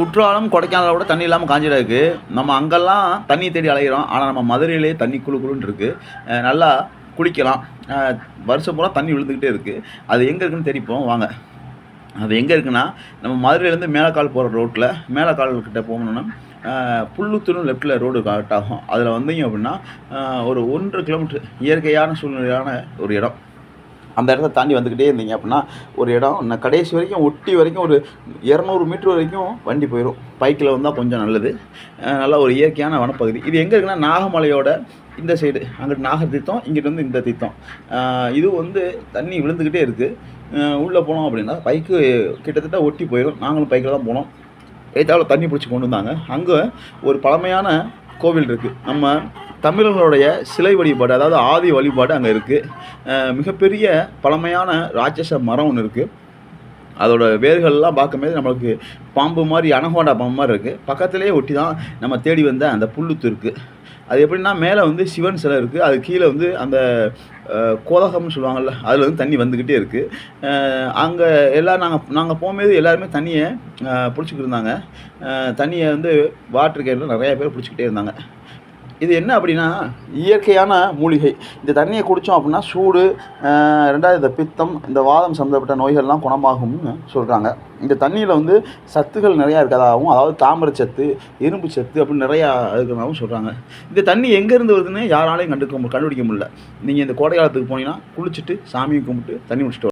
குற்றாலம் கொடைக்கானலை விட தண்ணி இல்லாமல் காஞ்சிடா இருக்கு. நம்ம அங்கெல்லாம் தண்ணி தேடி அலைகிறோம் ஆனால் நம்ம மதுரையிலே தண்ணி குளு குழுன்னு இருக்குது நல்லா குளிக்கலாம். வருஷம் பூரா தண்ணி விழுந்துக்கிட்டே இருக்குது அது எங்கே இருக்குன்னு தெரிப்போம். வாங்க. அது எங்கே இருக்குன்னா நம்ம மதுரையிலேருந்து மேலக்கால் போகிற ரோட்டில் மேலக்கால் கிட்ட போகணுன்னா புல்லுத்தூரும் லெஃப்ட்டில் ரோடு கட் ஆகும். அதில் வந்தீங்க அப்படின்னா ஒரு ஒன்றரை கிலோமீட்டர் இயற்கையான சூழ்நிலையான ஒரு இடம். அந்த இடத்த தாண்டி வந்துக்கிட்டே இருந்தீங்க அப்படின்னா ஒரு இடம் நான் கடைசி வரைக்கும் ஒட்டி வரைக்கும் ஒரு இரநூறு மீட்டர் வரைக்கும் வண்டி போயிடும் பைக்கில் வந்தால் கொஞ்சம் நல்லது. நல்லா நல்ல ஒரு இயற்கையான வனப்பகுதி. இது எங்கே இருக்குன்னா நாகமலையோட இந்த சைடு அங்கிட்டு நாகர் தீர்த்தம் இங்கிட்டு வந்து இந்த தீர்த்தம். இது வந்து தண்ணி விழுந்துக்கிட்டே இருக்குது உள்ளே போனோம் அப்படின்னா பைக்கு கிட்டத்தட்ட ஒட்டி போயிடும் நாங்களும் பைக்கில் தான் போனோம். ஏத்தாவில் தண்ணி பிடிச்சி கொண்டு வந்தாங்க. அங்கே ஒரு பழமையான கோவில் இருக்குது நம்ம தமிழர்களுடைய சிலை வழிபாடு அதாவது ஆதி வழிபாடு அங்கே இருக்குது மிகப்பெரிய பழமையான ராட்சச மரம் ஒன்று இருக்குது அதோட வேர்கள்லாம் பார்க்கும்போது நம்மளுக்கு பாம்பு மாதிரி அனகோண்டா பாம்பு மாதிரி இருக்குது பக்கத்துலேயே ஒட்டி தான் நம்ம தேடி வந்த அந்த புல்லுத்து இருக்குது அது எப்படின்னா மேலே வந்து சிவன் சிலை இருக்குது அது கீழே வந்து அந்த அஹ், கோதகம்னு சொல்லுவாங்கள்ல அதில் வந்து தண்ணி வந்துக்கிட்டே இருக்குது அங்கே எல்லோரும் நாங்கள் நாங்கள் போகும்போது எல்லாருமே தண்ணியை பிடிச்சிக்கிட்டு இருந்தாங்க. தண்ணியை வந்து வாட்டர் கேனில் நிறையா பேர் பிடிச்சிக்கிட்டே இருந்தாங்க. இது என்ன அப்படின்னா இயற்கையான மூலிகை. இந்த தண்ணியை குடித்தோம் அப்படின்னா சூடு ரெண்டாவது இந்த பித்தம் இந்த வாதம் சம்மந்தப்பட்ட நோய்கள்லாம் குணமாகும்னு சொல்கிறாங்க இந்த தண்ணியில் வந்து சத்துக்கள் நிறையா இருக்கிறதாகவும் அதாவது தாமிரச்சத்து இரும்பு சத்து அப்படின்னு நிறையா இருக்கிறதாகவும் சொல்கிறாங்க இந்த தண்ணி எங்கேருந்து வருதுன்னு யாராலையும் கண்டுக்க கண்டுபிடிக்க முடியல. நீங்கள் இந்த கோடை காலத்துக்கு போனீங்கன்னா குளிச்சுட்டு சாமியை கும்பிட்டு தண்ணி குடிச்சிட்டு